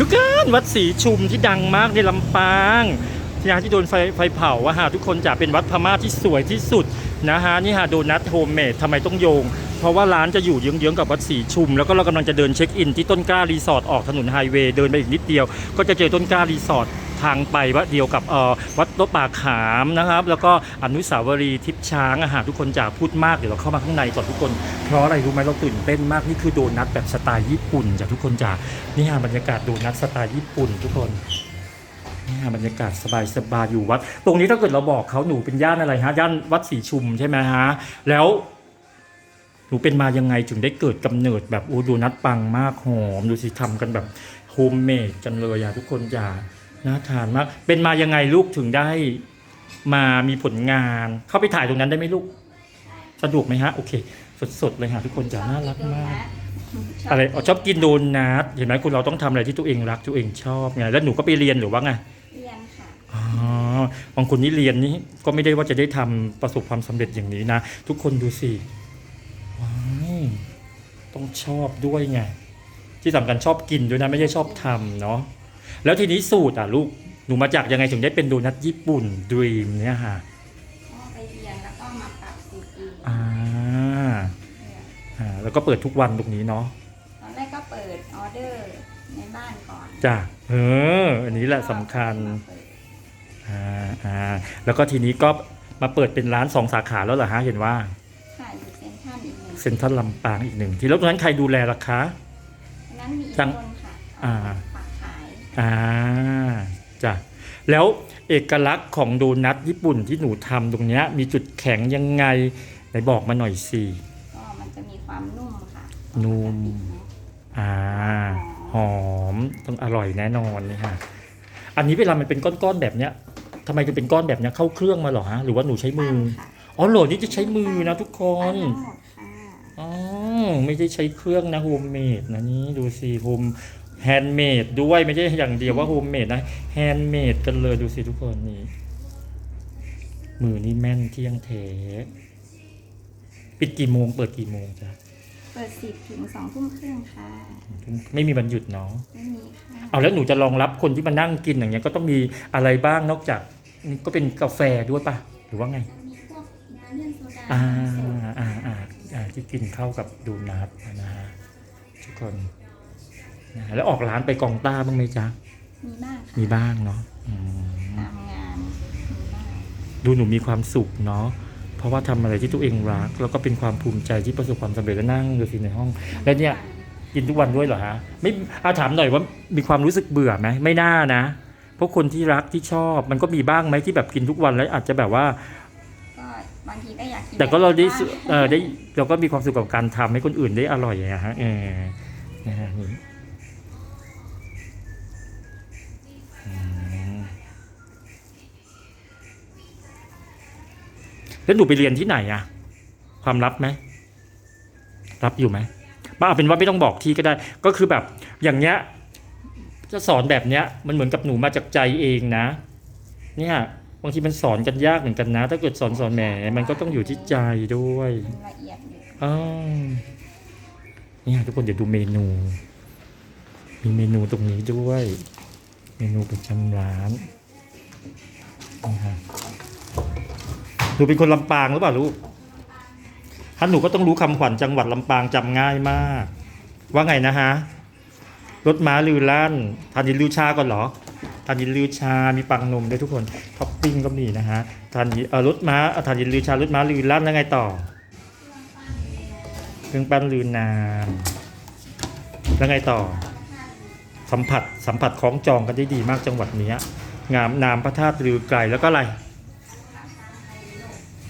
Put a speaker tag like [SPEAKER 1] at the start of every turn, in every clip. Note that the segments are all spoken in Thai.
[SPEAKER 1] ทุกคนวัดสีชุมที่ดังมากในลำปางที่นะที่โดนไฟไฟเผาอะฮะทุกคนจะเป็นวัดพม่าที่สวยที่สุดนะฮะนี่ฮะโดนัทโฮมเมดทำไมต้องโยง เพราะว่าร้านจะอยู่เยื้องๆกับวัดศรีชุม แล้วก็เรากำลังจะเดินเช็คอินที่ต้นกล้ารีสอร์ทออกถนนไฮเวย์เดินไปอีกนิดเดียว ก็จะเจอต้นกล้ารีสอร์ททางไปวัดเดียวกับวัดโตป่าขามนะครับ แล้วก็อนุสาวรีย์ทิพช้างอาหารทุกคนจะพูดมากเดี๋ยวเราเข้ามาข้างในก่อนทุกคน เพราะอะไรรู้ไหมเราตื่นเต้นมากนี่คือโดนัทแบบสไตล์ญี่ปุ่นจ้ะทุกคนจ้ะนี่ฮะบรรยากาศโดนัทสไตล์ญี่ปุ่นทุกคนนี่ฮะบรรยากาศสบายๆอยู่วัด ตรงนี้ถ้าเกิดเราบอกเขาหนูเป็นย่านอะไรฮะย่านวัดศรีชุมใช่ไหมฮะแล้ว หนูเป็นมายังไงถึงได้เกิดกำเนิดแบบโอ้โดนัทปังมากหอมดูสิทำกันแบบโฮมเมดกันเลยอะทุกคนจ้ะน่าทานมาก เป็นมายังไงลูกถึงได้มามีผลงาน เข้าไปถ่ายตรงนั้นได้ไหมลูก สะดวกไหมฮะ โอเค สดๆเลยฮะทุกคนจ้ะน่ารักมากอะไรอ๋อชอบกินโดนัทเห็นไหมคุณเราต้องทำอะไรที่ตัวเองรักตัวเองชอบไงแล้วหนูก็ไปเรียนหรือว่าไง
[SPEAKER 2] เรียนค่ะ
[SPEAKER 1] อ๋อบางคนนี่เรียนนี่ก็ไม่ได้ว่าจะได้ทำประสบความสำเร็จอย่างนี้นะ ทุกคนดูสิว้าย ต้องชอบด้วยไง ที่สำคัญชอบกินด้วยนะไม่ใช่ชอบทำเนาะแล้วทีนี้สูตรอะลูกหนูมาจากยังไงถึงได้เป็นโดนัทญี่ปุ่นดรีมเนี่ยฮะ
[SPEAKER 2] ก็ไปเรียนแล้วก็มาปรับสูตรเอง
[SPEAKER 1] อ่าอ่าแล้วก็เปิดทุกวันตรงนี้เนาะ
[SPEAKER 2] ตอนแรกก็เปิดออเดอร์ในบ้านก่อน
[SPEAKER 1] จ้ะเอออันนี้แหละสำคัญ
[SPEAKER 2] มาเปิด
[SPEAKER 1] อ่าอ่าแล้วก็ทีนี้ก็มาเปิดเป็นร้านสองสาขาแล้วเหรอฮะเห็นว่า
[SPEAKER 2] เซ็นทรัล
[SPEAKER 1] ลำปางอีกหนึ่งที่แล้วตรงนั้นใครดูแลล่ะคะ
[SPEAKER 2] อันนั้นมีอีก
[SPEAKER 1] จัง
[SPEAKER 2] คนค่ะ
[SPEAKER 1] อ่า
[SPEAKER 2] ฝากขาย
[SPEAKER 1] อ่าจ้ะแล้วเอกลักษณ์ของโดนัทญี่ปุ่นที่หนูทำตรงเนี้ยมีจุดแข็งยังไงไหนบอกมาหน่อยสิ
[SPEAKER 2] ก็มันจะมีความนุ่มค่ะ
[SPEAKER 1] นุ่ม อ่า หอมต้องอร่อยแน่นอนนี่ค่ะ อันนี้เวลามันเป็นก้อนๆแบบเนี้ยทำไมถึงเป็นก้อนแบบเนี้ยเข้าเครื่องมาเหรอฮะหรือว่าหนูใช้มือ
[SPEAKER 2] ค่ะ
[SPEAKER 1] อ๋อเหรอนี่จะใช้มือนะทุกค
[SPEAKER 2] ปั้
[SPEAKER 1] น
[SPEAKER 2] นทั้งหมดค่ะ
[SPEAKER 1] อ๋อ ไม่ได้ใช้เครื่องนะโฮมเมดนะนี่ดูสิโฮมแฮนด์เมดด้วยไม่ใช่อย่างเดียวว่าโฮมเมดนะแฮนด์เมดกันเลยดูสิทุกคนนี่มือนี่แม่นเที่ยงเทปิดกี่โมงเปิดกี่โมงจ้ะ
[SPEAKER 2] เปิดสิบถึงสองทุ่มครึ่งค่ะ
[SPEAKER 1] ไม่มีวันหยุดเนาะ
[SPEAKER 2] ไม่มีค่ะ
[SPEAKER 1] เอาแล้วหนูจะรองรับคนที่มานั่งกินอย่างเงี้ยก็ต้องมีอะไรบ้างนอกจากนี่ก็เป็นกาแฟด้วยปะหรือว่าไง
[SPEAKER 2] มีพวกน้ำเลื่อนโซดา
[SPEAKER 1] อ่า
[SPEAKER 2] สด
[SPEAKER 1] อ่าอ่าอ่า ที่กินเข้ากับดูนัทนะฮะทุกคนนะฮะแล้วออกร้านไปกองต้าบ้างไหมจ๊ะ
[SPEAKER 2] มีบ้างค่ะ
[SPEAKER 1] มีบ้างเนาะอืม
[SPEAKER 2] ตามงานมีบ้าง
[SPEAKER 1] ดูหนูมีความสุขเนาะ เพราะว่าทำอะไรที่ตัวเองรัก แล้วก็เป็นความภูมิใจที่ประสบความสำเร็จแล้วนั่งดูสิในห้อง แล้วเนี่ยกินทุกวันด้วยเหรอฮะ ไม่อาถามหน่อยว่ามีความรู้สึกเบื่อไหมไม่น่านะ เพราะคนที่รักที่ชอบมันก็มีบ้างไหมที่แบบกินทุกวันแล้วอาจจะแบบว่า แต่ก็เราได้
[SPEAKER 2] บ้
[SPEAKER 1] เออได้เราก็มีความสุขกับการทำให้คนอื่นได้อร่อยอะฮะเออนะฮะนี่อืมแล้วหนูไปเรียนที่ไหนอะความลับไหมรับอยู่ไหมบ้าเอาเป็นว่าไม่ต้องบอกที่ก็ได้ ก็คือแบบอย่างเนี้ยจะสอนแบบเนี้ยมันเหมือนกับหนูมาจากใจเองนะ เนี่ยางทีมันสอนกันยากเหมือนกันนะ ถ้าเกิดสอนสอนแหมมันก็ต้องอยู่ที่ใจด้วย
[SPEAKER 2] มันละเอียดอยู่
[SPEAKER 1] อ้าวเนี่ยทุกคนเดี๋ยวดูเมนู มีเมนูตรงนี้ด้วย เมนูประจำร้านนี่ฮะหนูเป็นคนลำปางหรือเปล่าลูกถ้าหนูก็ต้องรู้คำขวัญจังหวัดลำปางจำง่ายมาก ว่าไงนะฮะ รถม้าลือลั่นทานยินลือชาก่อนเหรอ ทานยินลือชา มีปังนมด้วยทุกคน ท็อปปิ้งก็มีนะฮะทานยิเออรถม้าอะทานยินลือชารถม้าลือลั่นแล้วไงต่อ เครื่องปั้นลือนามแล้วไงต่อ สัมผัสสัมผัสของจองกันได้ดีมากจังหวัดเนี้ยงามนามพระธาตุลือไกลแล้วก็อะไร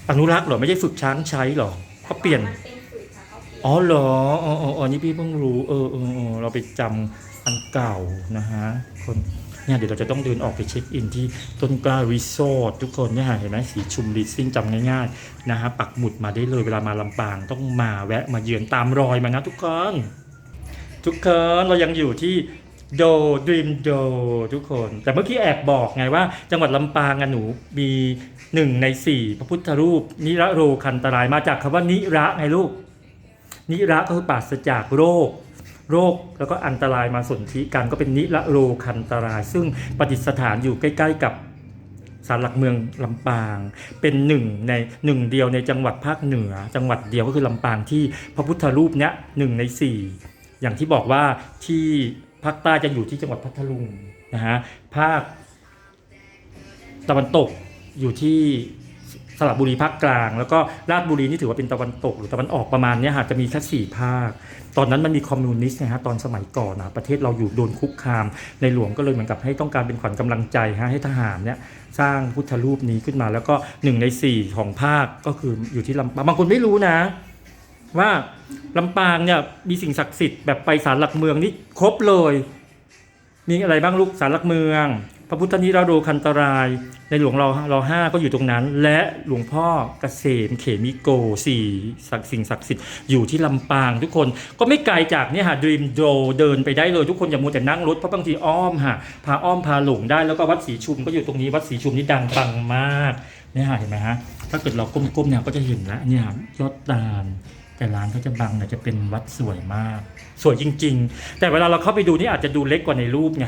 [SPEAKER 1] อนุรักษ์เหรอไม่ใช่ฝึกช้างใช้เหรอเขาเปลี่ยน
[SPEAKER 2] มันเป็นฝึกค่ะเขาเปลี่ยน
[SPEAKER 1] อ๋อเหรออ๋ออ๋ออ๋อนี่พี่เพิ่งรู้เออเออเออเราไปจำอันเก่านะฮะคน เนี่ยเดี๋ยวเราจะต้องเดินออกไปเช็คอินที่ต้นกล้ารีสอร์ททุกคนเนี่ยเห็นไหมสีชุมรีซิ่งจำง่ายๆนะฮะปักหมุดมาได้เลยเวลามาลำปางต้องมาแวะมาเยือนตามรอยมานะทุกคนทุกคนเรายังอยู่ที่โดดรีมโดทุกคน แต่เมื่อกี้แอบบอกไงว่า จังหวัดลำปางอะหนูมีหนึ่งในสี่พระพุทธรูป นิระโรคันตรายมาจากคำว่านิระไงลูก นิระก็คือปราศจากโรค โรคแล้วก็อันตรายมาสนธิกันก็เป็นนิรโรคันตราย ซึ่งประดิษฐานอยู่ใกล้ ๆ กับศาลหลักเมืองลำปาง เป็นหนึ่งในหนึ่งเดียวในจังหวัดภาคเหนือ จังหวัดเดียวก็คือลำปางที่พระพุทธรูปเนี้ยหนึ่งในสี่อย่างที่บอกว่าที่ภาคใต้จะอยู่ที่จังหวัดพัทลุงนะฮะภาคตะวันตกอยู่ที่ สระบุรีภาคกลาง แล้วก็ราชบุรีนี่ถือว่าเป็นตะวันตกหรือตะวันออกประมาณนี้ฮะจะมีแค่สี่ภาค ตอนนั้นมันมีคอมมิวนิสต์นะฮะตอนสมัยก่อนนะประเทศเราอยู่โดนคุกคาม ในหลวงก็เลยเหมือนกับให้ต้องการเป็นขวัญกำลังใจฮะให้ทหารเนี่ยสร้างพุทธรูปนี้ขึ้นมา แล้วก็หนึ่งในสี่ของภาคก็คืออยู่ที่ลำปางบางคนไม่รู้นะ ว่าลำปางเนี่ยมีสิ่งศักดิ์สิทธิ์แบบไปศาลหลักเมืองนี่ครบเลย มีอะไรบ้างลูกศาลหลักเมือง พระพุทธนิรโรคันตราย ในหลวงรอรอห้าก็อยู่ตรงนั้น และหลวงพ่อเกษมเขมิโกสี่ศักดิ์สิ่งศักดิ์สิทธิ์อยู่ที่ลำปางทุกคนก็ไม่ไกลจากเนี่ยฮะดรีมโดเดินไปได้เลยทุกคนอย่ามัวแต่นั่งรถเพราะบางทีอ้อมฮะพาอ้อมพาหลงได้แล้วก็วัดศรีชุมก็อยู่ตรงนี้วัดศรีชุมนี่ดังปังมากเนี่ยฮะเห็นไหมฮะถ้าเกิดเราก้มๆเนี่ยก็จะเห็นแล้วเนี่ยยอดตาลแต่ร้านเขาจะบังเนี่ยจะเป็นวัดสวยมาก สวยจริง ๆ แต่เวลาเราเข้าไปดูนี่อาจจะดูเล็กกว่าในรูปไง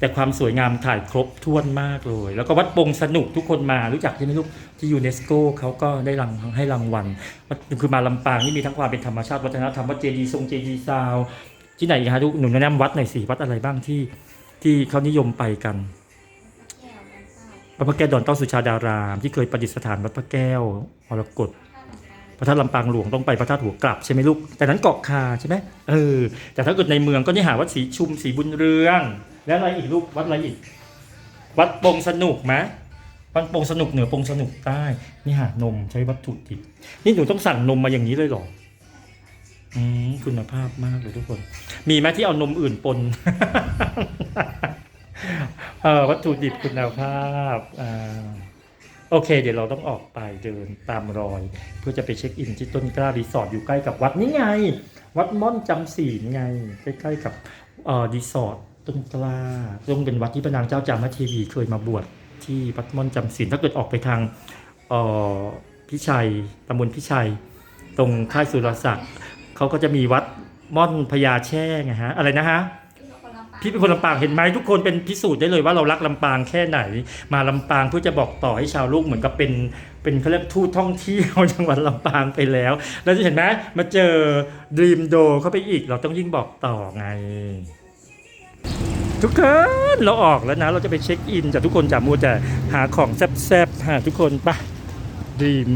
[SPEAKER 1] แต่ความสวยงามถ่ายครบถ้วนมากเลย แล้วก็วัดปงสนุกทุกคนมารู้จักใช่ไหมลูกที่ยูเนสโกเขาก็ได้รางให้รางวัลวัดคือมาลำปางนี่มีทั้งความเป็นธรรมชาติวัฒนธรรมวัดเจดีย์ทรงเจดีย์ซาวด์ที่ไหนอีกฮะทุกหนุ่มแนะนำวัดหน่อยสิวัดอะไรบ้างที่ที่เขานิยมไปกัน
[SPEAKER 2] แก้วมันเศร้า
[SPEAKER 1] วัดพระแก้วดอนเต้าสุชาดาราม ที่เคยประดิษฐานวัดพระแก้วมรกต พระธาตุลำปางหลวงต้องไปพระธาตุหัวกลับใช่ไหมลูก แต่นั้นเกาะคาใช่ไหมเออ แต่ถ้าเกิดในเมืองก็นี่หาวัดศรีชุมศรีบุญเรือง แล้วอะไรอีกลูกวัดอะไรอีก วัดปงสนุกไหมวัดปงสนุกเหนือปงสนุกใต้ นี่หานมใช้วัตถุดิบนี่หนูต้องสั่งนมมาอย่างนี้เลยเหรออืมคุณภาพมากเลยทุกคน มีไหมที่เอานมอื่นปนเออวัตถุดิบคุณภาพอ่า โอเค เดี๋ยวเราต้องออกไปเดินตามรอย เพื่อจะไปเช็คอินที่ต้นกล้ารีสอร์ทอยู่ใกล้กับวัดนี่ไง วัดม่อนจำศีลไง ใกล้ๆกับเอ่อรีสอร์ทต้นกล้าซึ่งเป็นวัดที่พระนางเจ้าจามเทวีเคยมาบวชที่วัดม่อนจำศีลถ้าเกิดออกไปทางเอ่อพิชัยตำบลพิชัย ตรงค่ายสุรศักดิ์เขาก็จะมีวัดม่อนพญาแช่ไงฮะอะไรนะฮะ พี่เป็นคนลำปางเห็นไหมทุกคนเป็นพิสูจน์ได้เลยว่าเรารักลำปางแค่ไหน มาลำปางเพื่อจะบอกต่อให้ชาวลูกเหมือนกับเป็นเป็นเขาเรียกทูตท่องเที่ยวจังหวัดลำปางไปแล้วแล้วจะเห็นไหมมาเจอดีมโดเข้าไปอีกเราต้องยิ่งบอกต่อไง ทุกคนเราออกแล้วนะ เราจะไปเช็คอินจากทุกคนจากมัวแต่หาของแซ่บๆหาทุกคนไปดีม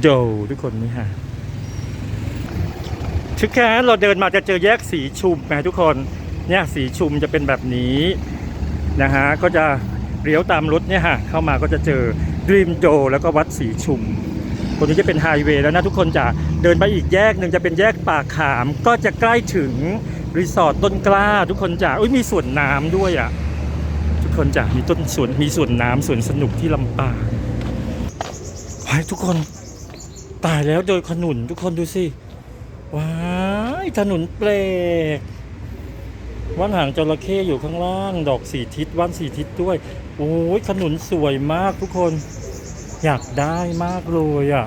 [SPEAKER 1] โดทุกคนนี่ฮะทุกคนเราเดินมาจะเจอแยกสีชุมนะทุกคน เนี่ยสีชุมจะเป็นแบบนี้นะฮะก็จะเลี้ยวตามรถเนี่ยฮะเข้ามาก็จะเจอดรีมโดแล้วก็วัดสีชุมตรงนี้จะเป็นไฮเวย์แล้วนะทุกคนจะเดินไปอีกแยกหนึ่งจะเป็นแยกปากขาม ก็จะใกล้ถึงรีสอร์ทต้นกล้า ทุกคนจะอุ้ยมีสวนน้ำด้วยอะทุกคนจะมีต้นสวนมีสวนน้ำสวนสนุกที่ลำปางว้ายทุกคนตายแล้วโดยขนุนทุกคนดูสิว้ายถนนเปลก ว่านหางจระเข้อยู่ข้างล่าง ดอกสีทิศว่านสีทิศด้วย โอ้ยขนุนสวยมากทุกคน อยากได้มากเลยอะ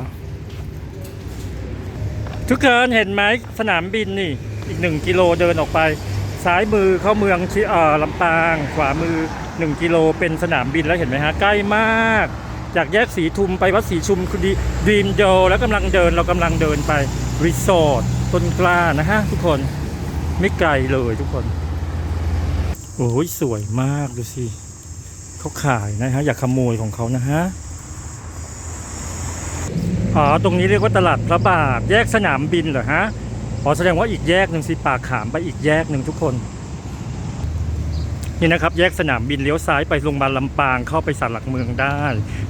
[SPEAKER 1] ทุกคนเห็นไหมสนามบินนี่ อีกหนึ่งกิโลเดินออกไป ซ้ายมือเข้าเมืองชิเออลำปาง ขวามือหนึ่งกิโลเป็นสนามบินแล้วเห็นไหมฮะ ใกล้มาก จากแยกสีทุมไปวัดสีชุมคือดีดีมโดแล้วกำลังเดินเรากำลังเดินไปรีสอร์ทต้นกล้านะฮะทุกคนไม่ไกลเลยทุกคน โอ้ยสวยมากดูสิเขาขายนะฮะ อย่าขโมยของเขานะฮะอ๋อตรงนี้เรียกว่าตลาดพระบาท แยกสนามบินเหรอฮะอ๋อแสดงว่าอีกแยกหนึ่งสิปากขามไปอีกแยกหนึ่งทุกคน นี่นะครับ แยกสนามบินเลี้ยวซ้ายไปโรงพยาบาลลำปางเข้าไปสารหลักเมืองได้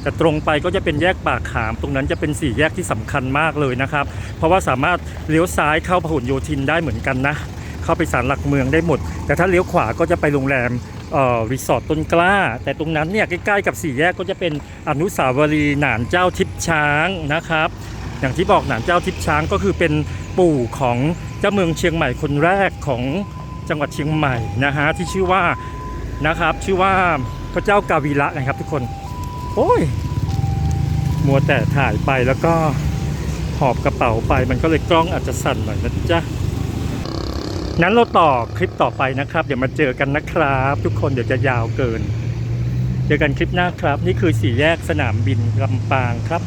[SPEAKER 1] แต่ตรงไปก็จะเป็นแยกปากขาม ตรงนั้นจะเป็นสี่แยกที่สำคัญมากเลยนะครับ เพราะว่าสามารถเลี้ยวซ้ายเข้าพหลโยธินได้เหมือนกันนะ เข้าไปสารหลักเมืองได้หมด แต่ถ้าเลี้ยวขวาก็จะไปโรงแรมรีสอร์ทต้นกล้า แต่ตรงนั้นเนี่ยใกล้ๆกับสี่แยกก็จะเป็นอนุสาวรีย์หนานเจ้าทิพช้างนะครับ อย่างที่บอกหนานเจ้าทิพช้างก็คือเป็นปู่ของเจ้าเมืองเชียงใหม่คนแรกของจังหวัดเชียงใหม่นะฮะที่ชื่อว่านะครับชื่อว่าพระเจ้ากาวีระนะครับทุกคน โอ้ยมัวแต่ถ่ายไปแล้วก็หอบกระเป๋าไปมันก็เลยกล้องอาจจะสั่นหน่อยนะจ๊ะ นั้นเราต่อคลิปต่อไปนะครับ เดี๋ยวมาเจอกันนะครับ ทุกคนเดี๋ยวจะยาวเกิน เจอกันคลิปหน้าครับ นี่คือสี่แยกสนามบินลำปางครับ